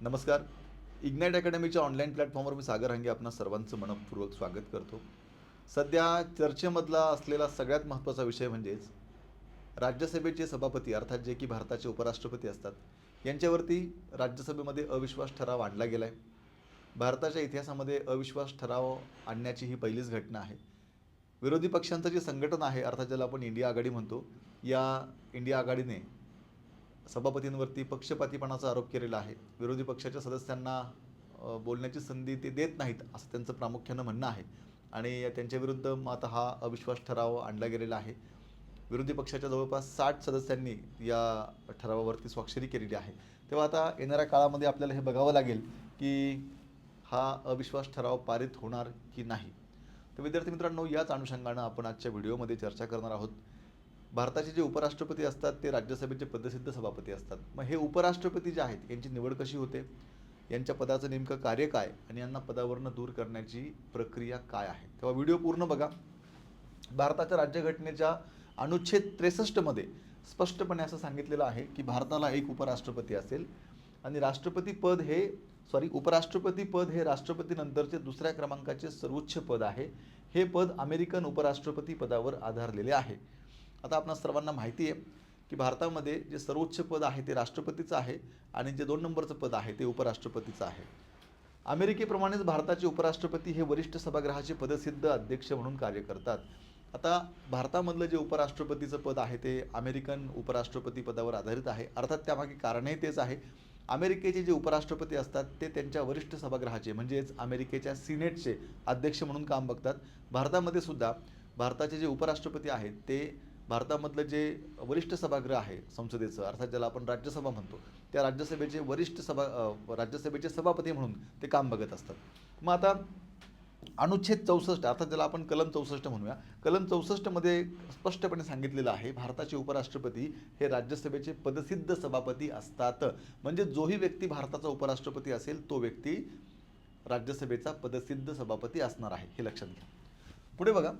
नमस्कार. Ignite अकॅडमीच्या online प्लॅटफॉर्मवर मी सागर रांगे आपणा सर्वांचं मनपूर्वक स्वागत करतो. सध्या चर्चेमधला असलेला सगळ्यात महत्त्वाचा विषय म्हणजेच राज्यसभेचे सभापती अर्थात जे की भारताचे उपराष्ट्रपती असतात यांच्यावरती राज्यसभेमध्ये अविश्वास ठराव आणला गेला आहे भारताच्या इतिहासामध्ये अविश्वास ठराव आणण्याची ही पहिलीच घटना आहे. विरोधी पक्षांचं जे संघटन आहे अर्थात ज्याला आपण इंडिया आघाडी म्हणतो या इंडिया आघाडीने सभापतींवरती पक्षपातीपणाचा आरोप केलेला आहे. विरोधी पक्षाच्या सदस्यांना बोलण्याची संधी ते देत नाहीत असं त्यांचं प्रामुख्यानं म्हणणं आहे. आणि त्यांच्याविरुद्ध मग आता हा अविश्वास ठराव आणला गेलेला आहे. विरोधी पक्षाच्या जवळपास साठ सदस्यांनी या ठरावावरती स्वाक्षरी केलेली आहे. तेव्हा आता येणाऱ्या काळामध्ये आपल्याला हे बघावं लागेल की हा अविश्वास ठराव पारित होणार की नाही. तर विद्यार्थी मित्रांनो याच अनुषंगानं आपण आजच्या व्हिडिओमध्ये चर्चा करणार आहोत. भारताचे जे उपराष्ट्रपती असतात ते राज्यसभेचे पदसिद्ध सभापती असतात. मग हे उपराष्ट्रपती जे आहेत यांची निवड कशी होते? यांच्या पदाचं नेमकं कार्य काय? आणि यांना पदावरनं दूर करण्याची प्रक्रिया काय आहे? तेव्हा व्हिडिओ पूर्ण बघा. भारताच्या राज्यघटनेच्या अनुच्छेद त्रेसष्टमध्ये स्पष्टपणे असं सांगितलेलं आहे की भारताला एक उपराष्ट्रपती असेल आणि राष्ट्रपती पद हे सॉरी उपराष्ट्रपती पद हे राष्ट्रपतीनंतरचे दुसऱ्या क्रमांकाचे सर्वोच्च पद आहे. हे पद अमेरिकन उपराष्ट्रपती पदावर आधारलेले आहे. आता आपणा सर्वांना माहिती आहे की भारतामध्ये जे सर्वोच्च पद आहे ते राष्ट्रपतीचं आहे आणि जे दोन नंबरचं पद आहे ते उपराष्ट्रपतीचं आहे. अमेरिकेप्रमाणेच भारताचे उपराष्ट्रपती हे वरिष्ठ सभागृहाचे पदसिद्ध अध्यक्ष म्हणून कार्य करतात. आता भारतामधलं जे उपराष्ट्रपतीचं पद आहे ते अमेरिकन उपराष्ट्रपती पदावर आधारित आहे. अर्थात त्यामागे कारणही तेच आहे. अमेरिकेचे जे उपराष्ट्रपती असतात ते त्यांच्या वरिष्ठ सभागृहाचे म्हणजेच अमेरिकेच्या सिनेटचे अध्यक्ष म्हणून काम बघतात. भारतामध्ये सुद्धा भारताचे जे उपराष्ट्रपती आहेत ते भारतामधलं जे वरिष्ठ सभागृह आहे संसदेचं अर्थात ज्याला आपण राज्यसभा म्हणतो त्या राज्यसभेचे वरिष्ठ सभा राज्यसभेचे सभापती म्हणून ते काम बघत असतात. मग आता अनुच्छेद चौसष्ट अर्थात ज्याला आपण कलम चौसष्ट म्हणूया कलम चौसष्टमध्ये स्पष्टपणे सांगितलेलं आहे भारताचे उपराष्ट्रपती हे राज्यसभेचे पदसिद्ध सभापती असतात. म्हणजे जोही व्यक्ती भारताचा उपराष्ट्रपती असेल तो व्यक्ती राज्यसभेचा पदसिद्ध सभापती असणार आहे हे लक्षात घ्या. पुढे बघा.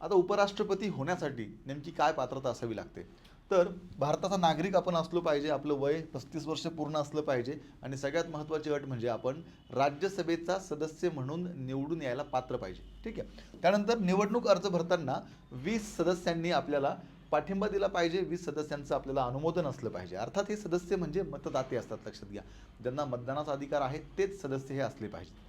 आता उपराष्ट्रपती होण्यासाठी नेमकी काय पात्रता असावी लागते? तर भारताचा नागरिक आपण असलो पाहिजे आपलं वय पस्तीस वर्ष पूर्ण असलं पाहिजे आणि सगळ्यात महत्त्वाची अट म्हणजे आपण राज्यसभेचा सदस्य म्हणून निवडून यायला पात्र पाहिजे. ठीक आहे? त्यानंतर निवडणूक अर्ज भरताना वीस सदस्यांनी आपल्याला पाठिंबा दिला पाहिजे वीस सदस्यांचं आपल्याला अनुमोदन असलं पाहिजे. अर्थात हे सदस्य म्हणजे मतदाते असतात लक्षात घ्या. ज्यांना मतदानाचा अधिकार आहे तेच सदस्य हे असले पाहिजे.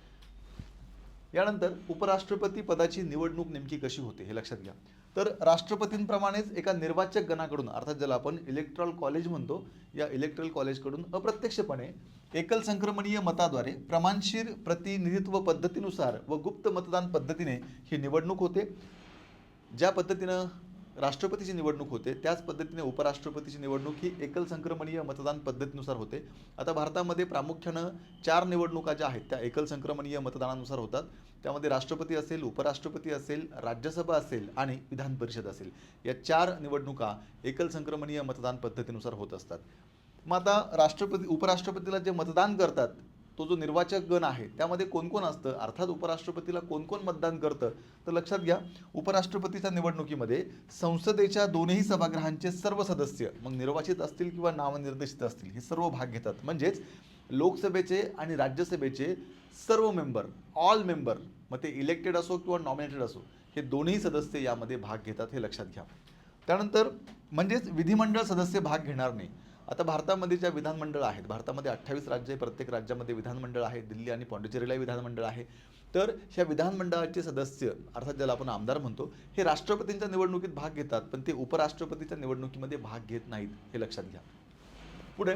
यानंतर उपराष्ट्रपती पदाची निवडणूक नेमकी कशी होते हे लक्षात घ्या. तर राष्ट्रपतींप्रमाणेच एका निर्वाचक गणाकडून अर्थात ज्याला आपण इलेक्ट्रॉल कॉलेज म्हणतो या इलेक्ट्रल कॉलेजकडून अप्रत्यक्षपणे एकल संक्रमणीय मताद्वारे प्रमाणशीर प्रतिनिधित्व पद्धतीनुसार व गुप्त मतदान पद्धतीने ही निवडणूक होते. ज्या पद्धतीनं राष्ट्रपतीची निवडणूक होते. त्याच पद्धतीने उपराष्ट्रपतीची निवडणूक ही एकल संक्रमणीय मतदान पद्धतीनुसार होते. आता भारतामध्ये प्रामुख्यानं चार निवडणुका ज्या आहेत त्या एकल संक्रमणीय मतदानानुसार होतात. त्यामध्ये राष्ट्रपती असेल उपराष्ट्रपती असेल राज्यसभा असेल आणि विधान परिषद असेल. या चार निवडणुका एकल संक्रमणीय मतदान पद्धतीनुसार होत असतात. मग आता राष्ट्रपती उपराष्ट्रपतीला जे मतदान करतात तो जो निर्वाचक गण आहे त्यामध्ये कोण कोण असतं? अर्थात उपराष्ट्रपतीला कोण कोण मतदान करतं? तर लक्षात घ्या उपराष्ट्रपतीच्या निवडणुकीमध्ये संसदेच्या दोन्ही सभागृहांचे सर्व सदस्य मग निर्वाचित असतील किंवा नामनिर्देशित असतील हे सर्व भाग घेतात. म्हणजेच लोकसभेचे आणि राज्यसभेचे सर्व मेंबर ऑल मेंबर मग ते इलेक्टेड असो किंवा नॉमिनेटेड असो हे दोन्ही सदस्य यामध्ये भाग घेतात हे लक्षात घ्या. त्यानंतर म्हणजेच विधिमंडळ सदस्य भाग घेणार नाही. आता भारतामध्ये ज्या विधानमंडळ आहेत भारतामध्ये अठ्ठावीस राज्य प्रत्येक राज्यामध्ये विधानमंडळ आहे दिल्ली आणि पॉंडिचेरीलाही विधानमंडळ आहे. तर ह्या विधानमंडळाचे सदस्य अर्थात ज्याला आपण आमदार म्हणतो हे राष्ट्रपतींच्या निवडणुकीत भाग घेतात पण ते उपराष्ट्रपतीच्या निवडणुकीमध्ये भाग घेत नाहीत हे लक्षात घ्या. पुढे.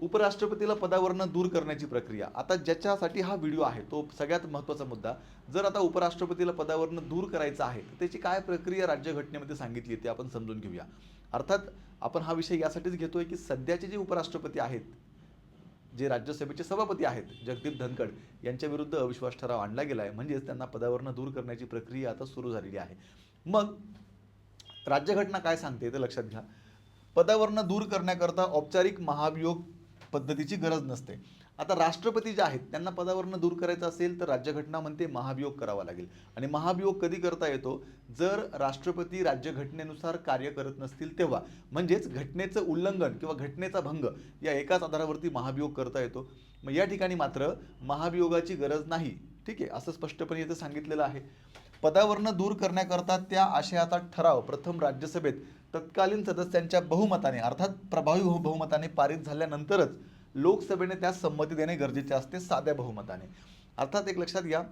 उपराष्ट्रपतीला पदावरनं दूर करण्याची प्रक्रिया. आता ज्याच्यासाठी हा व्हिडिओ आहे तो सगळ्यात महत्त्वाचा मुद्दा. जर आता उपराष्ट्रपतीला पदावरनं दूर करायचं आहे तर त्याची काय प्रक्रिया राज्यघटनेमध्ये सांगितली ते आपण समजून घेऊया. अर्थात आपण हा विषय यासाठीच घेतोय की सध्याचे जे उपराष्ट्रपती आहेत जे राज्यसभेचे सभापती आहेत जगदीप धनखड यांच्या विरुद्ध अविश्वास ठराव आणला गेला आहे म्हणजेच त्यांना पदावरनं दूर करण्याची प्रक्रिया आता सुरू झालेली आहे. मग राज्यघटना काय सांगते ते लक्षात घ्या. पदावरनं दूर करण्याकरता औपचारिक महाभियोग पद्धतीची गरज नसते. आता राष्ट्रपती जे आहेत त्यांना पदावरनं दूर करायचं असेल तर राज्यघटना म्हणते महाभियोग करावा लागेल. आणि महाभियोग कधी करता येतो? जर राष्ट्रपती राज्यघटनेनुसार कार्य करत नसतील तेव्हा. म्हणजेच घटनेचं उल्लंघन किंवा घटनेचा भंग या एकाच आधारावरती महाभियोग करता येतो. मग या ठिकाणी मात्र महाभियोगाची गरज नाही. ठीक आहे असं स्पष्टपणे इथं सांगितलेलं आहे. पदावरनं दूर करण्याकरता त्या आशयाचा ठराव प्रथम राज्यसभेत तत्कालीन सदस्यांच्या बहुमताने अर्थात प्रभावी बहुमताने पारित झाल्यानंतरच लोकसभेने त्यास संमती देणे गरजेचे असते साध्या बहुमताने. अर्थात एक लक्षात घ्या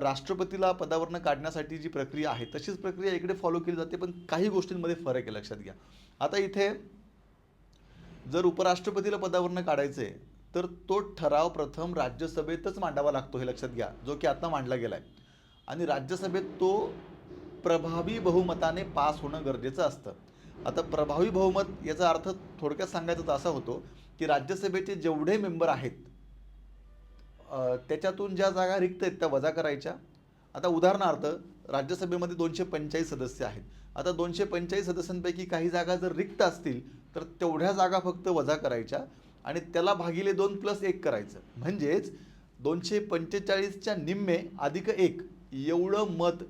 राष्ट्रपतीला पदावरनं काढण्यासाठी जी प्रक्रिया आहे तशीच प्रक्रिया इकडे फॉलो केली जाते पण काही गोष्टींमध्ये फरक आहे लक्षात घ्या. आता इथे जर उपराष्ट्रपतीला पदावरनं काढायचे तर तो ठराव प्रथम राज्यसभेतच मांडावा लागतो हे लक्षात घ्या जो की आता मांडला गेला आहे आणि राज्यसभेत तो प्रभावी बहुमताने पास होणं गरजेचं असतं. आता प्रभावी बहुमत याचा अर्थ थोडक्यात सांगायचा तर असा होतो की राज्यसभेचे जेवढे मेंबर आहेत त्याच्यातून ज्या जागा रिक्त आहेत त्या वजा करायच्या. आता उदाहरणार्थ राज्यसभेमध्ये दोनशे पंचेचाळीस सदस्य आहेत. आता दोनशे पंचेचाळीस सदस्यांपैकी काही जागा जर रिक्त असतील तर तेवढ्या जागा फक्त वजा करायच्या आणि त्याला भागिले दोन प्लस एक करायचं. म्हणजेच दोनशे पंचेचाळीसच्या निम्मे अधिक एक एवढं मत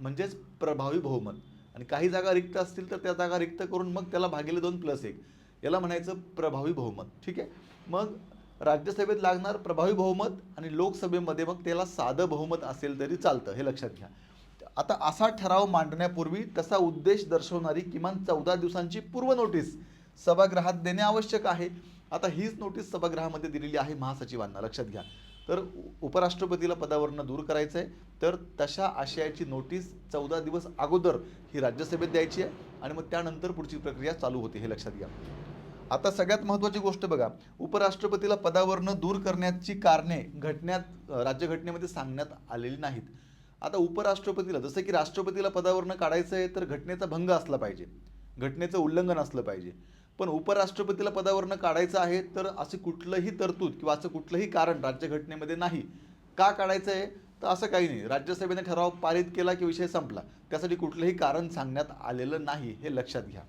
म्हणजेच प्रभावी बहुमत. आणि काही जागा रिक्त असतील तर त्या जागा रिक्त करून मग त्याला भागिले दोन प्लस एक. याला म्हणायचं प्रभावी बहुमत. ठीक आहे? मग राज्यसभेत लागणार प्रभावी बहुमत आणि लोकसभेमध्ये मग त्याला साधं बहुमत असेल तरी चालतं हे लक्षात घ्या. आता असा ठराव मांडण्यापूर्वी तसा उद्देश दर्शवणारी किमान चौदा दिवसांची पूर्व नोटीस सभागृहात देणे आवश्यक आहे. आता हीच नोटीस सभागृहामध्ये दिलेली आहे महासचिवांना लक्षात घ्या. तर उपराष्ट्रपतीला पदावरनं दूर करायचं आहे तर तशा आशयाची नोटीस चौदा दिवस अगोदर ही राज्यसभेत द्यायची आहे आणि मग त्यानंतर पुढची प्रक्रिया चालू होते हे लक्षात घ्या. आता सगळ्यात महत्त्वाची गोष्ट बघा. उपराष्ट्रपतीला पदावरनं दूर करण्याची कारणे घटण्यात राज्यघटनेमध्ये सांगण्यात आलेली नाहीत. आता उपराष्ट्रपतीला जसं की राष्ट्रपतीला पदावरनं काढायचं आहे तर घटनेचा भंग असला पाहिजे. घटनेचं उल्लंघन असलं पाहिजे. पण उपराष्ट्रपतीला पदावरनं काढायचं आहे तर असे कुठलंही तरतूद किंवा असं कुठलंही कारण राज्यघटनेमध्ये नाही. का काढायचं आहे तर असं काही नाही. राज्यसभेने ठराव पारित केला की विषय संपला. त्यासाठी कुठलंही कारण सांगण्यात आलेलं नाही हे लक्षात घ्या.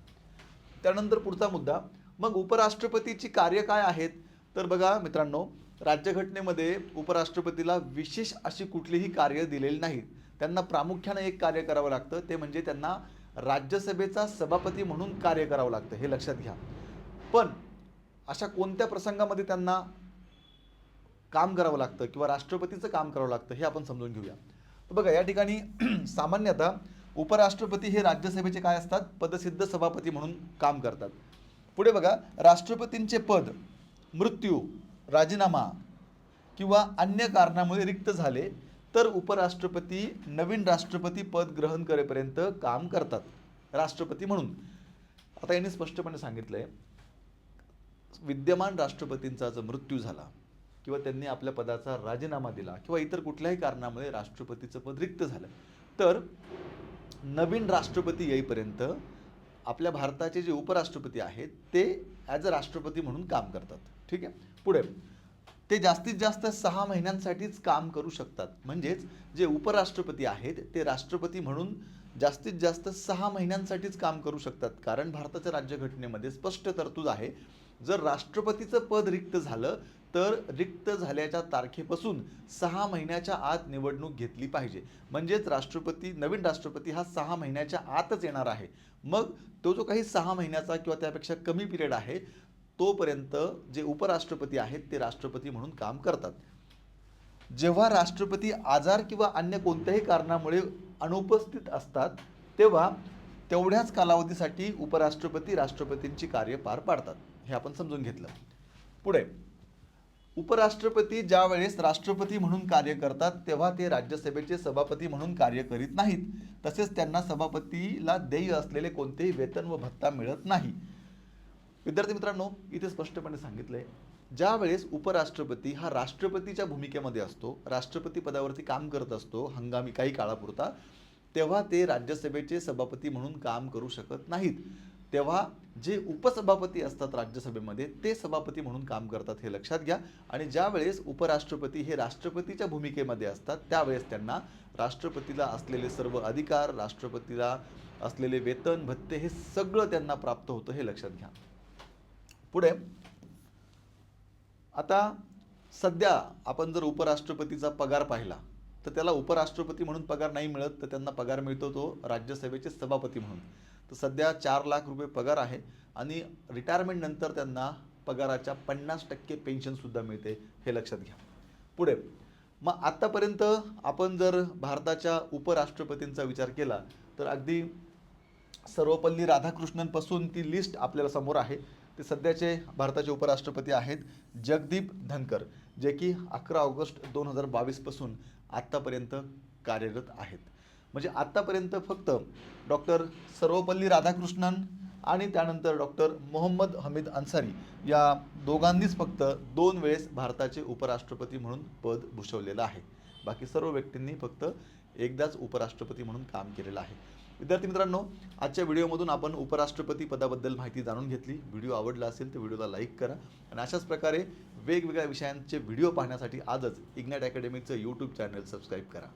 त्यानंतर पुढचा मुद्दा. मग उपराष्ट्रपतीची कार्य काय आहेत? तर बघा मित्रांनो राज्यघटनेमध्ये उपराष्ट्रपतीला विशेष अशी कुठलीही कार्य दिलेली नाहीत. त्यांना प्रामुख्याने एक कार्य करावं लागतं. ते म्हणजे त्यांना राज्यसभेचा सभापती म्हणून कार्य करावं लागतं हे लक्षात घ्या. पण अशा कोणत्या प्रसंगामध्ये त्यांना काम करावं लागतं किंवा राष्ट्रपतीचं काम करावं लागतं हे आपण समजून घेऊया. तर बघा या ठिकाणी सामान्यतः उपराष्ट्रपती हे राज्यसभेचे काय असतात? पदसिद्ध सभापती म्हणून काम करतात. पुढे बघा राष्ट्रपतींचे पद मृत्यू राजीनामा किंवा अन्य कारणामुळे रिक्त झाले तर उपराष्ट्रपती नवीन राष्ट्रपती पद ग्रहण करेपर्यंत काम करतात. राष्ट्रपती म्हणून. आता यांनी स्पष्टपणे सांगितलं आहे विद्यमान राष्ट्रपतींचा जर मृत्यू झाला किंवा त्यांनी आपल्या पदाचा राजीनामा दिला किंवा इतर कुठल्याही कारणामुळे राष्ट्रपतीचं पद रिक्त झालं तर नवीन राष्ट्रपती येईपर्यंत आपल्या भारताचे जे उपराष्ट्रपती आहेत ते ॲज अ राष्ट्रपती म्हणून काम करतात. ठीक आहे? पुढे. ते जास्तीत जास्त सहा महिन्यांसाठीच काम करू शकतात. म्हणजेच जे उपराष्ट्रपती आहेत ते राष्ट्रपती म्हणून जास्तीत जास्त सहा महिन्यांसाठीच काम करू शकतात. कारण भारताच्या राज्यघटनेमध्ये स्पष्ट तरतूद आहे जर राष्ट्रपतीचं पद रिक्त झालं तर रिक्त झाल्याच्या तारखेपासून सहा महिन्याच्या आत निवडणूक घेतली पाहिजे. म्हणजेच राष्ट्रपती नवीन राष्ट्रपती हा सहा महिन्याच्या आतच येणार आहे. मग तो जो काही सहा महिन्याचा किंवा त्यापेक्षा कमी पिरियड आहे तोपर्यंत जे उपराष्ट्रपती आहेत ते राष्ट्रपती म्हणून काम करतात. जेव्हा राष्ट्रपती आजार किंवा अन्य कोणत्याही कारणामुळे अनुपस्थित असतात तेव्हा तेवढ्याच कालावधीसाठी उपराष्ट्रपती राष्ट्रपतींची कार्य पार पाडतात. हे आपण समजून घेतलं. पुढे. उपराष्ट्रपती ज्या वेळेस राष्ट्रपती म्हणून कार्य करतात तेव्हा ते राज्यसभेचे सभापती म्हणून कार्य करीत नाहीत. तसेच त्यांना सभापतीला देय असलेले कोणतेही वेतन व भत्ता मिळत नाही. विद्यार्थी मित्रांनो इथे स्पष्टपणे सांगितलंय ज्या वेळेस उपराष्ट्रपती हा राष्ट्रपतीच्या भूमिकेमध्ये असतो राष्ट्रपती पदावरती काम करत असतो हंगामी काही काळापुरता तेव्हा ते राज्यसभेचे सभापती म्हणून काम करू शकत नाहीत. तेव्हा जे उपसभापती असतात राज्यसभेमध्ये ते सभापती म्हणून काम करतात हे लक्षात घ्या. आणि ज्या वेळेस उपराष्ट्रपती हे राष्ट्रपतीच्या भूमिकेमध्ये असतात त्यावेळेस त्यांना राष्ट्रपतीला असलेले सर्व अधिकार राष्ट्रपतीला असलेले वेतन भत्ते हे सगळं त्यांना प्राप्त होतं हे लक्षात घ्या. पुढे. आता सध्या आपण जर उपराष्ट्रपतीचा पगार पाहिला तर त्याला उपराष्ट्रपती म्हणून पगार नाही मिळत तर त्यांना पगार मिळतो तो राज्यसभेचे सभापती म्हणून. तर सध्या चार लाख रुपये पगार आहे आणि रिटायरमेंटनंतर त्यांना पगाराच्या पन्नास टक्के पेन्शनसुद्धा मिळते हे लक्षात घ्या. पुढे. मग आत्तापर्यंत आपण जर भारताच्या उपराष्ट्रपतींचा विचार केला तर अगदी सर्वपल्ली राधाकृष्णनपासून ती लिस्ट आपल्याला समोर आहे. ते सध्याचे भारताचे उपराष्ट्रपती आहेत जगदीप धनकर जे की अकरा ऑगस्ट दोन हजार बावीसपासून आत्तापर्यंत कार्यरत आहेत. म्हणजे आत्तापर्यंत फक्त डॉक्टर सर्वपल्ली राधाकृष्णन आणि त्यानंतर डॉक्टर मोहम्मद हमीद अन्सारी या दोघांनीच फक्त दोन वेळेस भारताचे उपराष्ट्रपती म्हणून पद भूषवलेलं आहे. बाकी सर्व व्यक्तींनी फक्त एकदाच उपराष्ट्रपती म्हणून काम केलेलं आहे. विद्यार्थी मित्रांनो आजच्या व्हिडिओमधून आपण उपराष्ट्रपती पदाबद्दल माहिती जाणून घेतली. व्हिडिओ आवडला असेल तर व्हिडिओला लाईक करा आणि अशाच प्रकारे वेगवेगळ्या विषयांचे व्हिडिओ पाहण्यासाठी आजच इग्नॅट अकॅडमीचं यूट्यूब चॅनल सबस्क्राईब करा.